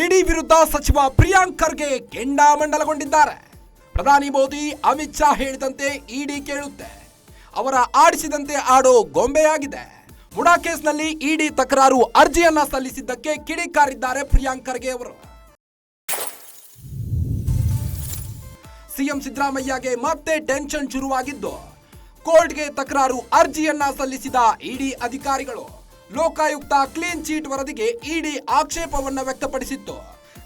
ಇಡಿ ವಿರುದ್ಧ ಸಚಿವ ಪ್ರಿಯಾಂಕ್ ಖರ್ಗೆ ಕೆಂಡಾಮಂಡಲಗೊಂಡಿದ್ದಾರೆ. ಪ್ರಧಾನಿ ಮೋದಿ ಅಮಿತ್ ಶಾ ಹೇಳಿದಂತೆ ಇಡಿ ಕೇಳುತ್ತೆ. ಅವರ ಆಡಿಸಿದಂತೆ ಆಡೋ ಗೊಂಬೆಯಾಗಿದೆ. ಮುಡಾ ಕೇಸ್ನಲ್ಲಿ ಇಡಿ ತಕರಾರು ಅರ್ಜಿಯನ್ನ ಸಲ್ಲಿಸಿದ್ದಕ್ಕೆ ಕಿಡಿಕಾರಿದ್ದಾರೆ ಪ್ರಿಯಾಂಕ್ ಖರ್ಗೆ ಅವರು. ಸಿಎಂ ಸಿದ್ದರಾಮಯ್ಯಗೆ ಮತ್ತೆ ಟೆನ್ಷನ್ ಶುರುವಾಗಿದ್ದು, ಕೋರ್ಟ್ಗೆ ತಕರಾರು ಅರ್ಜಿಯನ್ನ ಸಲ್ಲಿಸಿದ ಇಡಿ ಅಧಿಕಾರಿಗಳು. ಲೋಕಾಯುಕ್ತ ಕ್ಲೀನ್ ಚೀಟ್ ವರದಿಗೆ ಇಡಿ ಆಕ್ಷೇಪವನ್ನ ವ್ಯಕ್ತಪಡಿಸಿತ್ತು.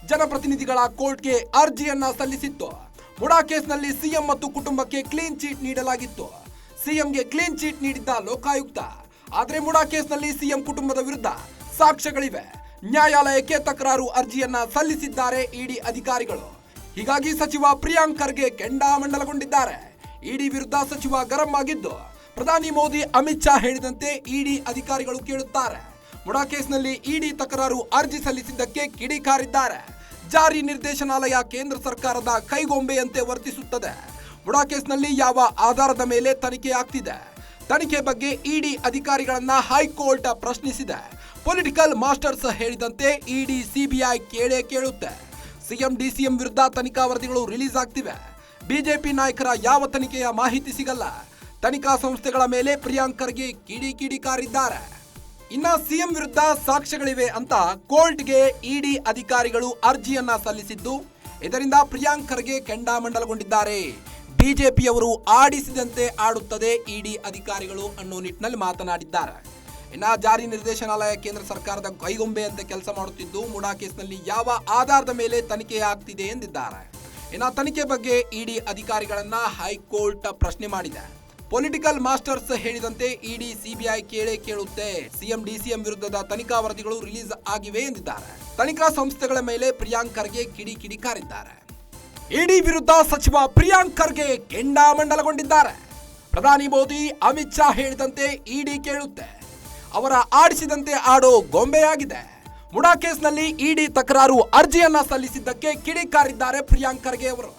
ಜನಪ್ರತಿನಿಧಿಗಳ ಕೋರ್ಟ್ಗೆ ಅರ್ಜಿಯನ್ನ ಸಲ್ಲಿಸಿತ್ತು. ಮುಡಾ ಕೇಸ್ನಲ್ಲಿ ಸಿಎಂ ಮತ್ತು ಕುಟುಂಬಕ್ಕೆ ಕ್ಲೀನ್ ಚೀಟ್ ನೀಡಲಾಗಿತ್ತು. ಸಿಎಂಗೆ ಕ್ಲೀನ್ ಚೀಟ್ ನೀಡಿದ್ದ ಲೋಕಾಯುಕ್ತ. ಆದರೆ ಮುಡಾ ಕೇಸ್ನಲ್ಲಿ ಸಿಎಂ ಕುಟುಂಬದ ವಿರುದ್ಧ ಸಾಕ್ಷ್ಯಗಳಿವೆ. ನ್ಯಾಯಾಲಯಕ್ಕೆ ತಕರಾರು ಅರ್ಜಿಯನ್ನ ಸಲ್ಲಿಸಿದ್ದಾರೆ ಇಡಿ ಅಧಿಕಾರಿಗಳು. ಹೀಗಾಗಿ ಸಚಿವ ಪ್ರಿಯಾಂಕ್ ಖರ್ಗೆ ಕೆಂಡಾಮಂಡಲಗೊಂಡಿದ್ದಾರೆ. ಇಡಿ ವಿರುದ್ಧ ಸಚಿವ ಗರಂ ಆಗಿದ್ದು ಪ್ರಧಾನಿ ಮೋದಿ ಅಮಿತ್ ಶಾ ಹೇಳಿದಂತೆ ಇಡಿ ಅಧಿಕಾರಿಗಳು ಕೇಳುತ್ತಾರೆ. ಮುಡಾ ಕೇಸ್ನಲ್ಲಿ ಇಡಿ ತಕರಾರು ಅರ್ಜಿ ಸಲ್ಲಿಸಿದ್ದಕ್ಕೆ ಕಿಡಿಕಾರಿದ್ದಾರೆ ಜಾರಿ ನಿರ್ದೇಶನಾಲಯ ಕೇಂದ್ರ ಸರ್ಕಾರದ ಕೈಗೊಂಬೆಯಂತೆ ವರ್ತಿಸುತ್ತದೆ. ಮುಡಾ ಕೇಸ್ನಲ್ಲಿ ಯಾವ ಆಧಾರದ ಮೇಲೆ ತನಿಖೆ ಆಗ್ತಿದೆ? ತನಿಖೆ ಬಗ್ಗೆ ಇಡಿ ಅಧಿಕಾರಿಗಳನ್ನ ಹೈಕೋರ್ಟ್ ಪ್ರಶ್ನಿಸಿದೆ. ಪೊಲಿಟಿಕಲ್ ಮಾಸ್ಟರ್ಸ್ ಹೇಳಿದಂತೆ ಇಡಿ ಸಿಬಿಐ ಕೇಳೇ ಕೇಳುತ್ತೆ. ಸಿಎಂ, ಡಿಸಿಎಂ ವಿರುದ್ಧ ತನಿಖಾ ವರದಿಗಳು ರಿಲೀಸ್ ಆಗ್ತಿವೆ. ಬಿಜೆಪಿ ನಾಯಕರ ಯಾವ ತನಿಖೆಯ ಮಾಹಿತಿ ಸಿಗಲ್ಲ? ತನಿಖಾ ಸಂಸ್ಥೆಗಳ ಮೇಲೆ ಪ್ರಿಯಾಂಕ್ ಖರ್ಗೆ ಕಿಡಿ ಕಾರಿದ್ದಾರೆ. ಇನ್ನ ಸಿಎಂ ವಿರುದ್ಧ ಸಾಕ್ಷ್ಯಗಳಿವೆ ಅಂತ ಕೋರ್ಟ್ಗೆ ಇಡಿ ಅಧಿಕಾರಿಗಳು ಅರ್ಜಿಯನ್ನ ಸಲ್ಲಿಸಿದ್ದು, ಇದರಿಂದ ಪ್ರಿಯಾಂಕ್ ಖರ್ಗೆ ಕೆಂಡಾಮಂಡಲಗೊಂಡಿದ್ದಾರೆ. ಬಿಜೆಪಿಯವರು ಆಡಿಸಿದಂತೆ ಆಡುತ್ತದೆ ಇಡಿ ಅಧಿಕಾರಿಗಳು ಅನ್ನೋ ನಿಟ್ಟಿನಲ್ಲಿ ಮಾತನಾಡಿದ್ದಾರೆ. ಇನ್ನ ಜಾರಿ ನಿರ್ದೇಶನಾಲಯ ಕೇಂದ್ರ ಸರ್ಕಾರದ ಕೈಗೊಂಬೆಯಂತೆ ಕೆಲಸ ಮಾಡುತ್ತಿದ್ದು, ಮುಡಾ ಕೇಸ್ನಲ್ಲಿ ಯಾವ ಆಧಾರದ ಮೇಲೆ ತನಿಖೆ ಆಗ್ತಿದೆ ಎಂದಿದ್ದಾರೆ. ಇನ್ನ ತನಿಖೆ ಬಗ್ಗೆ ಇಡಿ ಅಧಿಕಾರಿಗಳನ್ನ ಹೈಕೋರ್ಟ್ ಪ್ರಶ್ನೆ ಮಾಡಿದೆ. ಪೊಲಿಟಿಕಲ್ ಮಾಸ್ಟರ್ಸ್ ಹೇಳಿದಂತೆ ಇಡಿ ಸಿಬಿಐ ಕೇಳೇ ಕೇಳುತ್ತೆ. ಸಿಎಂ, ಡಿಸಿಎಂ ವಿರುದ್ಧದ ತನಿಖಾ ವರದಿಗಳು ರಿಲೀಸ್ ಆಗಿವೆ ಎಂದಿದ್ದಾರೆ. ತನಿಖಾ ಸಂಸ್ಥೆಗಳ ಮೇಲೆ ಪ್ರಿಯಾಂಕ್ ಖರ್ಗೆ ಕಿಡಿ ಕಿಡಿ ಕಾರಿದ್ದಾರೆ. ಇಡಿ ವಿರುದ್ಧ ಸಚಿವ ಪ್ರಿಯಾಂಕ್ ಖರ್ಗೆ ಕೆಂಡಾಮಂಡಲಗೊಂಡಿದ್ದಾರೆ ಪ್ರಧಾನಿ ಮೋದಿ, ಅಮಿತ್ ಶಾ ಹೇಳಿದಂತೆ ಇಡಿ ಕೇಳುತ್ತೆ. ಅವರ ಆಡಿಸಿದಂತೆ ಆಡೋ ಗೊಂಬೆಯಾಗಿದೆ. ಮುಡಾ ಕೇಸ್ನಲ್ಲಿ ಇಡಿ ತಕರಾರು ಅರ್ಜಿಯನ್ನ ಸಲ್ಲಿಸಿದ್ದಕ್ಕೆ ಕಿಡಿಕಾರಿದ್ದಾರೆ ಪ್ರಿಯಾಂಕ್ ಖರ್ಗೆ ಅವರು.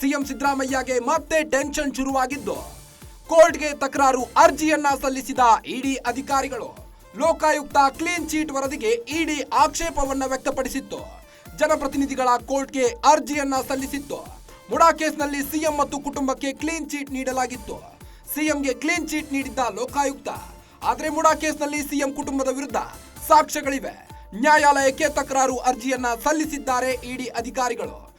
ಸಿಎಂ ಸಿದ್ದರಾಮಯ್ಯಗೆ ಮತ್ತೆ ಟೆನ್ಷನ್ ಶುರುವಾಗಿದ್ದು. ಕೋರ್ಟ್ಗೆ ತಕರಾರು ಅರ್ಜಿಯನ್ನ ಸಲ್ಲಿಸಿದ ಇಡಿ ಅಧಿಕಾರಿಗಳು. ಲೋಕಾಯುಕ್ತ ಕ್ಲೀನ್ ಚೀಟ್ ವರದಿಗೆ ಇಡಿ ಆಕ್ಷೇಪವನ್ನ ವ್ಯಕ್ತಪಡಿಸಿತ್ತು. ಜನಪ್ರತಿನಿಧಿಗಳ ಕೋರ್ಟ್ಗೆ ಅರ್ಜಿಯನ್ನ ಸಲ್ಲಿಸಿತ್ತು. ಮುಡಾ ಕೇಸ್ನಲ್ಲಿ ಸಿಎಂ ಮತ್ತು ಕುಟುಂಬಕ್ಕೆ ಕ್ಲೀನ್ ಚೀಟ್ ನೀಡಲಾಗಿತ್ತು. ಸಿಎಂಗೆ ಕ್ಲೀನ್ ಚೀಟ್ ನೀಡಿದ್ದ ಲೋಕಾಯುಕ್ತ. ಆದರೆ ಮುಡಾ ಕೇಸ್ನಲ್ಲಿ ಸಿಎಂ ಕುಟುಂಬದ ವಿರುದ್ಧ ಸಾಕ್ಷ್ಯಗಳಿವೆ. ನ್ಯಾಯಾಲಯಕ್ಕೆ ತಕರಾರು ಅರ್ಜಿಯನ್ನ ಸಲ್ಲಿಸಿದ್ದಾರೆ ಇಡಿ ಅಧಿಕಾರಿಗಳು.